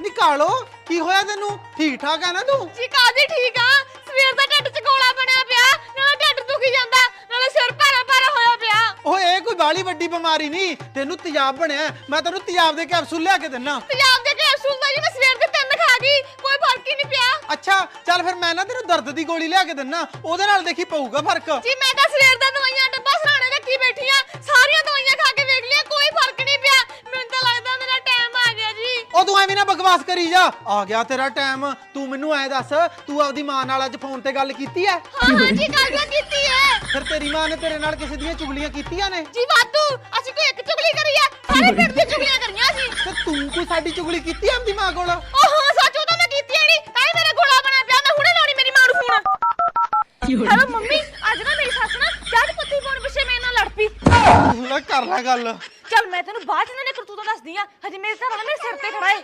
ਨਿਕਾਲੋ। ਕੀ ਹੋਇਆ ਤੈਨੂੰ? ਠੀਕ ਠਾਕ ਹੈ ਨਾ ਤੂੰ? ਜੀ ਕਾਦੀ ਠੀਕ ਆ? ਸਵੇਰ ਦਾ ਢਿੱਡ 'ਚ ਗੋਲਾ ਬਣਿਆ ਪਿਆ। ਨਾਲੇ ਢਿੱਡ ਦੁਖੀ ਜਾਂਦਾ। ਨਾਲੇ ਸਿਰ ਭਾਰਾ ਭਾਰਾ ਹੋਇਆ ਪਿਆ। ਓਏ ਇਹ ਕੋਈ ਬਾਲੀ ਵੱਡੀ ਬਿਮਾਰੀ ਨਹੀਂ। ਤੈਨੂੰ ਤੇਜ਼ਾਬ ਬਣਿਆ। ਮੈਂ ਤੈਨੂੰ ਤੇਜ਼ਾਬ ਦੇ ਕੈਪਸੂਲ ਲਿਆ ਕੇ ਦਿੰਨਾ। ਪੰਜਾਬ ਦੇ ਕੈਪਸੂਲ ਦਾ ਜੀ ਮੈਂ ਸਵੇਰ ਦੇ ਤਿੰਨ ਖਾ ਗਈ। ਕੋਈ ਫ਼ਰਕ ਹੀ ਨਹੀਂ ਪਿਆ। ਅੱਛਾ ਚੱਲ ਫਿਰ ਮੈਂ ਨਾ ਤੈਨੂੰ ਦਰਦ ਦੀ ਗੋਲੀ ਲਿਆ ਕੇ ਦਿੰਨਾ। ਉਹਦੇ ਨਾਲ ਦੇਖੀ ਪਊਗਾ ਫ਼ਰਕ। ਜੀ ਮੈਂ ਤਾਂ ਸਵੇਰ ਦਾ ਦਵਾਈਆਂ ਡੱਬਾ ਉਹ ਤੂੰ ਐਵੇਂ ਨਾ ਬਕਵਾਸ ਕਰੀ ਜਾ। ਆ ਗਿਆ ਤੇਰਾ ਟਾਈਮ ਤੂੰ ਮੈਨੂੰ ਐ ਦੱਸ ਤੂੰ ਆਪਦੀ ਮਾਂ ਨਾਲ ਅੱਜ ਫੋਨ ਤੇ ਗੱਲ ਕੀਤੀ ਐ? ਹਾਂ ਹਾਂ ਜੀ ਗੱਲ ਤਾਂ ਕੀਤੀ ਹੈ ਫਿਰ ਤੇਰੀ ਮਾਂ ਨੇ ਤੇਰੇ ਨਾਲ ਕਿਸੇ ਦੀਆਂ ਚੁਗਲੀਆਂ ਕੀਤੀਆਂ ਨੇ? ਜੀ ਵਾਧੂ। ਅਸੀਂ ਕੋਈ ਇੱਕ ਚੁਗਲੀ ਕਰੀ ਆ ਸਾਰੇ ਪਿੰਡ ਦੀ ਚੁਗਲੀਆਂ ਕਰੀਆਂ ਸੀ। ਤੇ ਤੂੰ ਕੋਈ ਸਾਡੀ ਚੁਗਲੀ ਕੀਤੀ ਐ ਆਪਦੀ ਮਾਂ ਕੋਲ? ਉਹ ਹਾਂ ਸੱਚ ਉਹ ਤਾਂ ਮੈਂ ਕੀਤੀ ਨਹੀਂ ਤਾਂ ਹੀ ਮੇਰਾ ਗੋਲਾ ਬਣਿਆ ਪਿਆ। ਮੈਂ ਹੁਣੇ ਲਾਉਣੀ ਮੇਰੀ ਮਾਂ ਨੂੰ ਫੋਨ ਹੈਲੋ ਮੰਮੀ ਅੱਜ ਨਾ ਮੇਰੀ ਸੱਸ ਨਾ ਜੱਜ ਪੱਤੀ ਪਾਉਣ ਪਿੱਛੇ ਮੇਰੇ ਨਾਲ ਲੜ ਪਈ ਤੂੰ ਕਰ ਲੈ ਗੱਲ। ਚੱਲ ਮੈਂ ਤੈਨੂੰ ਬਾਅਦ ਚ ਇਹਨਾਂ ਨੇ ਦੱਸਦੀ ਆ। ਹਜੇ ਮੇਰੇ ਘਰ ਵਾਲਾ ਮੇਰੇ ਸਿਰ ਤੇ ਖੜਾ ਏ।